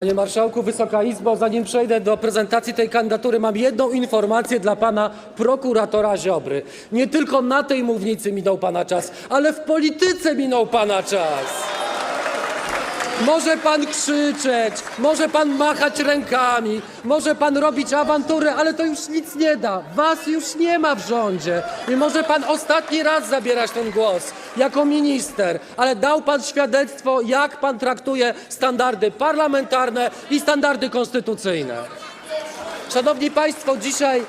Panie Marszałku, Wysoka Izbo, zanim przejdę do prezentacji tej kandydatury, mam jedną informację dla pana prokuratora Ziobry. Nie tylko na tej mównicy minął pana czas, ale w polityce minął pana czas. Może pan krzyczeć, może pan machać rękami, może pan robić awantury, ale to już nic nie da. Was już nie ma w rządzie. I może pan ostatni raz zabierać ten głos jako minister, ale dał pan świadectwo, jak pan traktuje standardy parlamentarne i standardy konstytucyjne. Szanowni Państwo, dzisiaj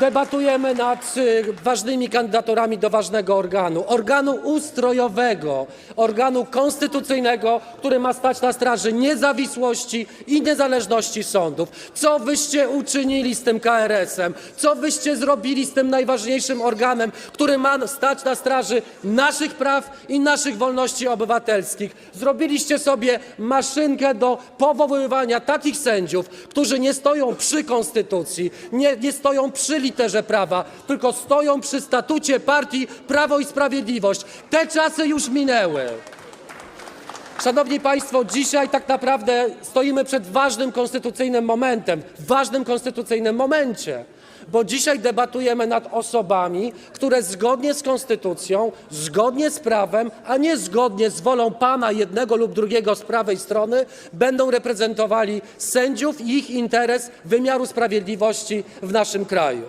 debatujemy nad y, ważnymi kandydaturami do ważnego organu. Organu ustrojowego, organu konstytucyjnego, który ma stać na straży niezawisłości i niezależności sądów. Co wyście uczynili z tym KRS-em? Co wyście zrobili z tym najważniejszym organem, który ma stać na straży naszych praw i naszych wolności obywatelskich? Zrobiliście sobie maszynkę do powoływania takich sędziów, którzy nie stoją przy konstytucji, nie, nie stoją przy literze prawa, tylko stoją przy statucie partii Prawo i Sprawiedliwość. Te czasy już minęły. Szanowni Państwo, dzisiaj tak naprawdę stoimy przed ważnym konstytucyjnym momentem, ważnym konstytucyjnym momencie, bo dzisiaj debatujemy nad osobami, które zgodnie z konstytucją, zgodnie z prawem, a nie zgodnie z wolą pana jednego lub drugiego z prawej strony, będą reprezentowali sędziów i ich interes wymiaru sprawiedliwości w naszym kraju.